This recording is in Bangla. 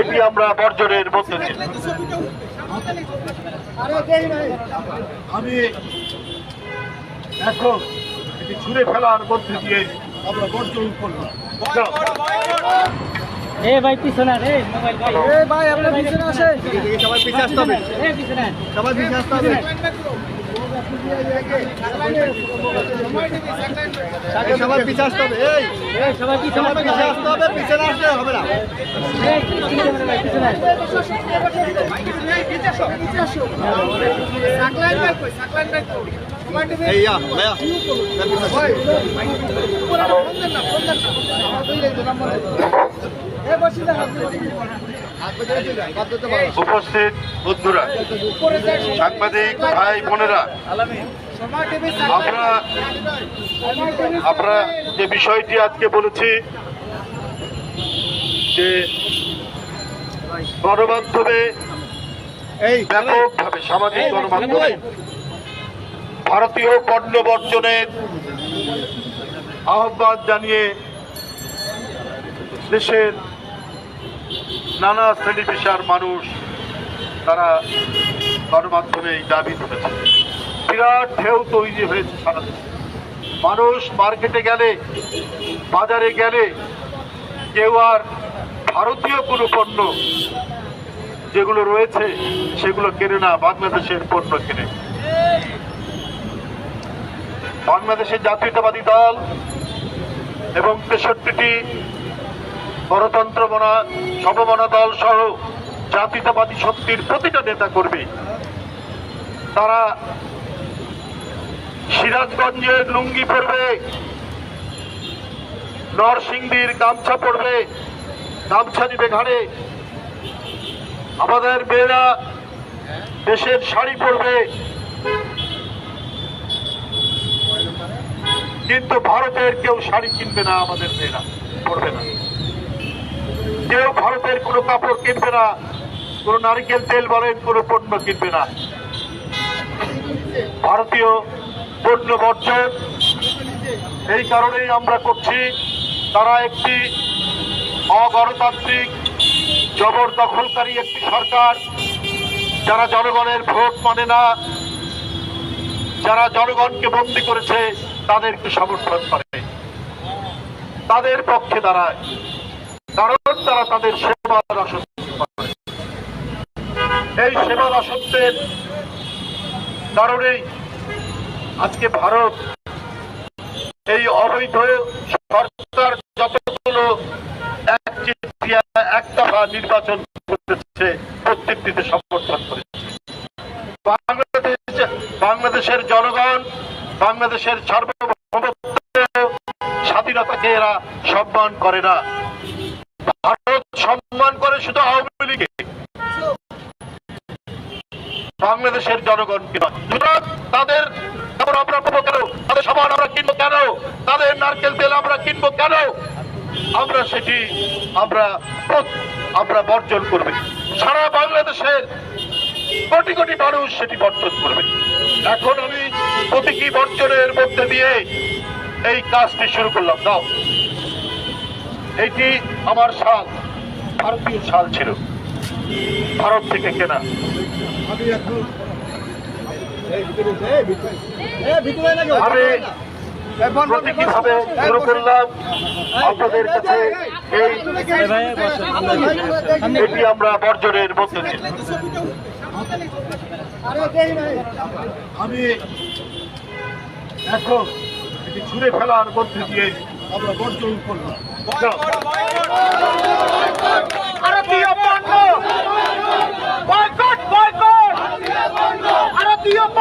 এটি আমরা বর্জনের মধ্যে আমি এখন এটি ছুঁড়ে ফেলার মধ্যে দিয়ে আমরা বর্জন করলাম। এ ভাই পিছনে এ মোবাইল ভাই। এ ভাই আপনার পিছনে আসেন। সবাই পিছনে আসতে হবে। এ পিছনে সবাই পিছনে আসতে হবে। সবাই পিছনে আসতে হবে এই। সবাই পিছনে আসতে হবে। পিছনে আসলে হবে না। এ পিছনে উপস্থিত বন্ধুরা সাংবাদিক ভাই বোনেরা আমরা আমরা যে বিষয়টি আজকে বলেছি যে গণমাধ্যমে ব্যাপকভাবে সামাজিক গণমাধ্যমে ভারতীয় পণ্য বর্জনের আহ্বান জানিয়ে দেশের নানা শ্রেণি পেশার মানুষ তারা গণমাধ্যমে এই দাবি তুলেছে। বিরাট ঢেউ তৈরি হয়েছে সারা মানুষ মার্কেটে গেলে, বাজারে গেলে কেউ আর ভারতীয় কোনো পণ্য যেগুলো রয়েছে সেগুলো কেনে না, বাংলাদেশের পণ্য কেনে। বাংলাদেশের জাতীয়তাবাদী দল এবং তেষট্টিটি গণতন্ত্র মনা, সমমনা দল সহ জাতীয়তাবাদী শক্তির প্রতিটা নেতা কর্মী তারা সিরাজগঞ্জের লুঙ্গি পরবে, নরসিংদীর গামছা পরবে, গামছা দিবে ঘাড়ে। আমাদের মেয়েরা দেশের শাড়ি পরবে। কিন্তু ভারতের কেউ শাড়ি কিনবে না, আমাদের মেয়েরা পরবে না। কেউ ভারতের কোনো কাপড় কিনবে না, কোনো নারিকেল তেল বলেন, কোনো পণ্য কিনবে না। ভারতীয় পণ্য বর্জন, এই কারণেই আমরা করছি, তারা একটি অগণতান্ত্রিক, জবরদখলকারী একটি সরকার, যারা জনগণের ভোট মানে না, যারা জনগণকে বন্দী করেছে, তাদেরকে সমর্থন করে। তাদের পক্ষে দাঁড়ায়। কারণ তারা তাদের সেবা করে এই সেবা রাসত্বের কারণেই আজকে ভারত এই অবৈধ সরকার যতগুলো একতফা নির্বাচন করেছে, প্রত্যেকটিতে সমর্থন করেছে। বাংলাদেশ, বাংলাদেশের জনগণ, বাংলাদেশের সার্বভৌমত্ব, স্বাধীনতাকে এরা সম্মান করে না। সম্মান করে শুধু আওয়ামী লীগে বাংলাদেশের জনগণকে তাদের আমরা পাবো কেন? তাদের সামান আমরা কিনবো কেন? তাদের নারকেল তেল আমরা কিনবো কেন? আমরা সেটি আমরা আমরা বর্জন করবে। সারা বাংলাদেশের কোটি কোটি মানুষ সেটি বর্জন করবে। এখন আমি প্রতীকী বর্জনের মধ্যে দিয়ে এই কাজটি শুরু করলাম। দাও এটি আমার শাল ভারতীয় শাল ছিল। ভারত থেকে কেনা। আমি শুরু করলাম আপনাদের কাছে এই এটি আমরা বর্জনের মধ্যে আমি এখন এটি ছুঁড়ে ফেলার মধ্যে দিয়ে আমরা বর্জন করলাম। জাতীয়